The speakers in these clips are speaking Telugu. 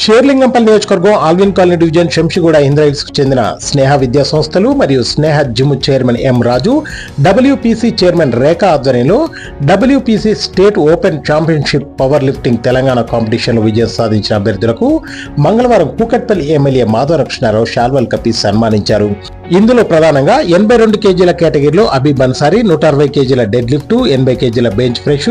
షేర్లింగంపల్లి నియోజకవర్గం ఆల్విన్ కాలనీ డివిజన్ శంషిగూడ ఇంద్రాయిల్స్కు చెందిన స్నేహ విద్యా సంస్థలు మరియు Sneha gym chairman M Raju WPC chairman Rekha ఆధ్వర్యంలో WPC state open championship power lifting Telangana కాంపిటీషన్లో విజయం సాధించిన అభ్యర్థులకు మంగళవారం కూకట్పల్లి ఎమ్మెల్యే మాధవరకృష్ణారావు షాల్వల్ కప్పి సన్మానించారు. ఇందులో ప్రధానంగా ఎనభై రెండు కేజీల కేటగిరీలో అబీ బన్సారి నూట అరవై కేజీల డెడ్ లిఫ్ట్ ఎనభై కేజీల బెంచ్ ప్రెస్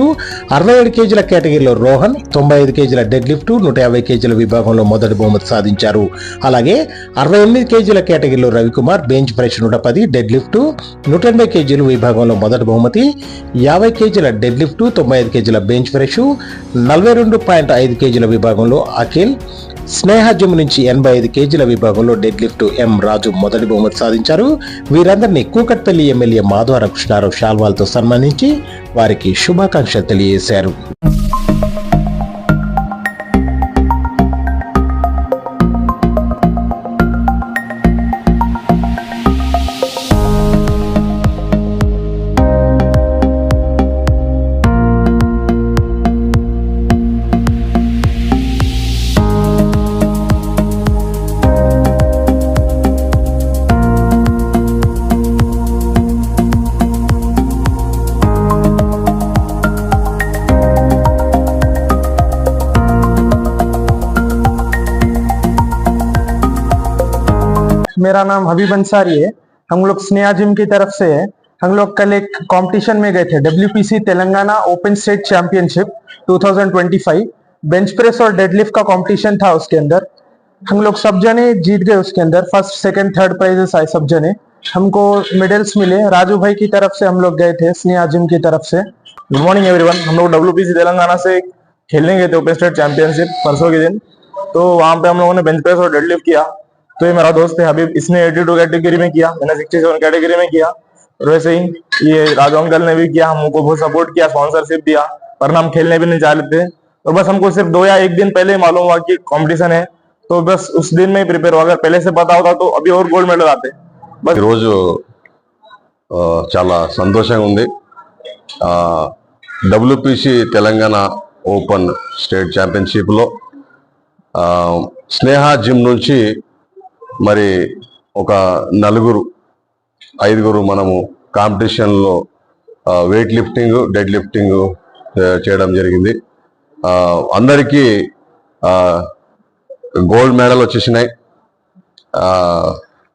అరవై ఏడు కేజీల కేటగిరీలో రోహన్ తొంభై ఐదు కేజీల డెడ్ లిఫ్ట్ నూట యాభై కేజీల విభాగం విభాగంలో మొదటి బహుమతి సాధించారు. అలాగే అరవై ఎనిమిది కేజీల కేటగిరీలో రవికుమార్ బెంచ్ ప్రెస్ నూట పది డెడ్ లిఫ్ట్ నూట ఎనభై కేజీల విభాగంలో మొదటి బహుమతి యాభై కేజీల డెడ్ లిఫ్ట్ తొంభై ఐదు కేజీల బెంచ్ ప్రెస్ నలభై రెండు పాయింట్ ఐదు కేజీల విభాగంలో అఖిల్ స్నేహ నుంచి ఎనభై ఐదు కేజీల విభాగంలో డెడ్ లిఫ్ట్ ఎం రాజు మొదటి బహుమతి సాధించారు. వీరందరినీ కూకట్పల్లి ఎమ్మెల్యే మాధవ కృష్ణారావు షాల్వాల్తో సన్మానించి వారికి శుభాకాంక్షలు తెలియజేశారు. मेरा नाम हबीब अंसारी है। हम लोग स्नेहा जिम की तरफ़ से है। हम लोग कल एक कंपटीशन में गए थे W Telangana open state championship 2025 bench press और डेडलिफ्ट का कंपटीशन था उसके अंदर। हम लोग सब जने जीत गए उसके अंदर। फ़र्स्ट सेकंड थर्ड प्राइजेस आए सब जने। हमको मेडल्स मिले। राजू भाई की तरफ़ से हम लोग गए थे, स्नेहा जिम की तरफ़ से। गुड मॉर्निंग एवरीवन हम लोग डब्ल्यू तेलंगाना से खेलने गए थे ओपन स्टेट चैंपियनशिप परसों के दिन। तो वहाँ पे हम लोगों ने बेंच प्रेस और डेडलिफ्ट किया। तो ये मेरा दोस्त है हबीब इसने 82 कैटेगरी में किया मैंने 67 कैटेगरी में किया और वैसे ही ये राजू अंकल ने भी किया हमको बहुत सपोर्ट किया स्पॉन्सरशिप दिया पर हम खेलने भी नहीं चाह रहे थे तो बस हमको सिर्फ दो या एक दिन पहले ही मालूम हुआ कि कंपटीशन है तो बस उस दिन में ही प्रिपेयर हुआ अगर पहले से पता होता तो अभी और गोल्ड मेडल आते बस ఈరోజు ఆ, చాలా సంతోషంగా ఉంది డబ్ల్యూపిసి తెలంగాణ ఓపెన్ స్టేట్ ఛాంపియన్షిప్లో ఆ, స్నేహ జిమ్ నుంచి మరి ఒక నలుగురు ఐదుగురు మనము కాంపిటీషన్లో వెయిట్ లిఫ్టింగ్ డెడ్ లిఫ్టింగ్ చేయడం జరిగింది. అందరికీ గోల్డ్ మెడల్ వచ్చేసినాయి.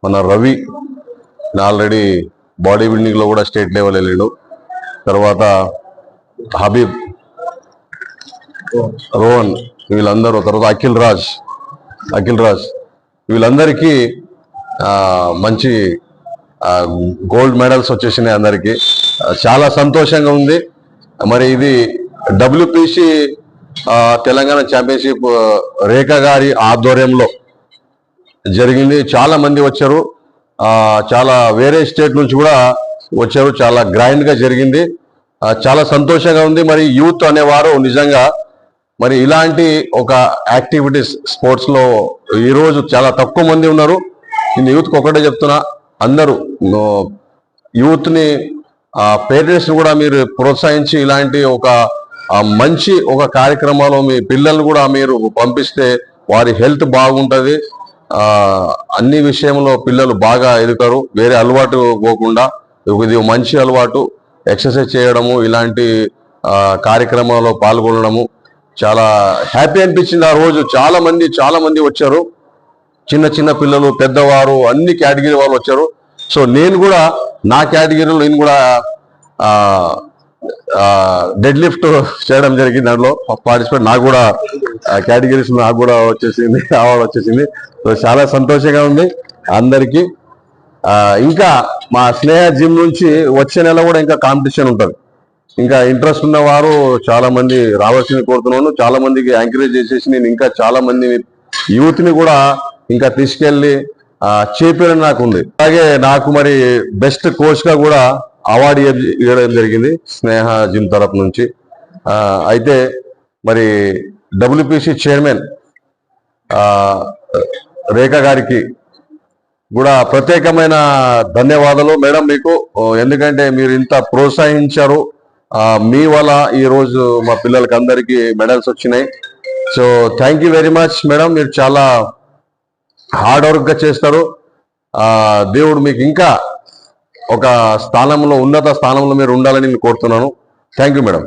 మన రవి ఆల్రెడీ బాడీ బిల్డింగ్లో కూడా స్టేట్ లెవెల్ వెళ్ళాడు. తర్వాత హబీబ్ రోహన్ వీళ్ళందరూ తర్వాత అఖిల్ రాజ్ అఖిల్ రాజ్ వీళ్ళందరికీ మంచి గోల్డ్ మెడల్స్ వచ్చేసినాయి అందరికీ. చాలా సంతోషంగా ఉంది. మరి ఇది డబ్ల్యూపిసి తెలంగాణ ఛాంపియన్షిప్ రేఖ గారి ఆధ్వర్యంలో జరిగింది. చాలా మంది వచ్చారు. చాలా వేరే స్టేట్ నుంచి కూడా వచ్చారు. చాలా గ్రాండ్గా జరిగింది. చాలా సంతోషంగా ఉంది. మరి యూత్ అనేవారు నిజంగా మరి ఇలాంటి ఒక యాక్టివిటీస్ స్పోర్ట్స్లో ఈరోజు చాలా తక్కువ మంది ఉన్నారు. నేను యూత్కి ఒకటే చెప్తున్నా అందరూ యూత్ని పేరెంట్స్ని కూడా మీరు ప్రోత్సహించి ఇలాంటి ఒక మంచి ఒక కార్యక్రమాలు మీ పిల్లలు కూడా మీరు పంపిస్తే వారి హెల్త్ బాగుంటుంది. అన్ని విషయంలో పిల్లలు బాగా ఎదుగుతారు. వేరే అలవాటు పోకుండా ఇది మంచి అలవాటు. ఎక్సర్సైజ్ చేయడము ఇలాంటి కార్యక్రమాల్లో పాల్గొనడము చాలా హ్యాపీ అనిపించింది ఆ రోజు. చాలా మంది చాలా మంది వచ్చారు. చిన్న చిన్న పిల్లలు పెద్దవారు అన్ని కేటగిరీ వాళ్ళు వచ్చారు. సో నేను కూడా నా కేటగిరీలో నేను కూడా డెడ్ లిఫ్ట్ చేయడం జరిగింది దాంట్లో. పార్టిసిపేట్ నాకు కూడా కేటగిరీస్ నాకు కూడా వచ్చేసింది అవార్డు వచ్చేసింది. సో చాలా సంతోషంగా ఉంది అందరికీ. ఇంకా మా స్నేహ జిమ్ నుంచి వచ్చే నెల కూడా ఇంకా కాంపిటీషన్ ఉంటుంది. ఇంకా ఇంట్రెస్ట్ ఉన్నవారు చాలా మంది రావాల్సింది కోరుతున్నాను చాలా మందికి ఎంకరేజ్ చేసేసి నేను ఇంకా చాలా మంది యూత్ని కూడా ఇంకా తీసుకెళ్ళి ఆ, చేపేయడం నాకు ఉంది అలాగే నాకు మరి బెస్ట్ కోచ్గా కూడా అవార్డు ఇవ్వడం జరిగింది స్నేహ జిమ్ తరపు నుంచి. అయితే మరి డబ్ల్యూపిసి చైర్మన్ రేఖ గారికి కూడా ప్రత్యేకమైన ధన్యవాదాలు. మేడం మీకు ఎందుకంటే మీరు ఇంత ప్రోత్సహించారు. మీ వల్ల ఈరోజు మా పిల్లలకి అందరికీ మెడల్స్ వచ్చినాయి. So thank you very much madam మీరు చాలా హార్డ్ వర్క్గా చేస్తారు. దేవుడు మీకు ఇంకా ఒక స్థానంలో ఉన్నత స్థానంలో మీరు ఉండాలని నేను కోరుతున్నాను. Thank you madam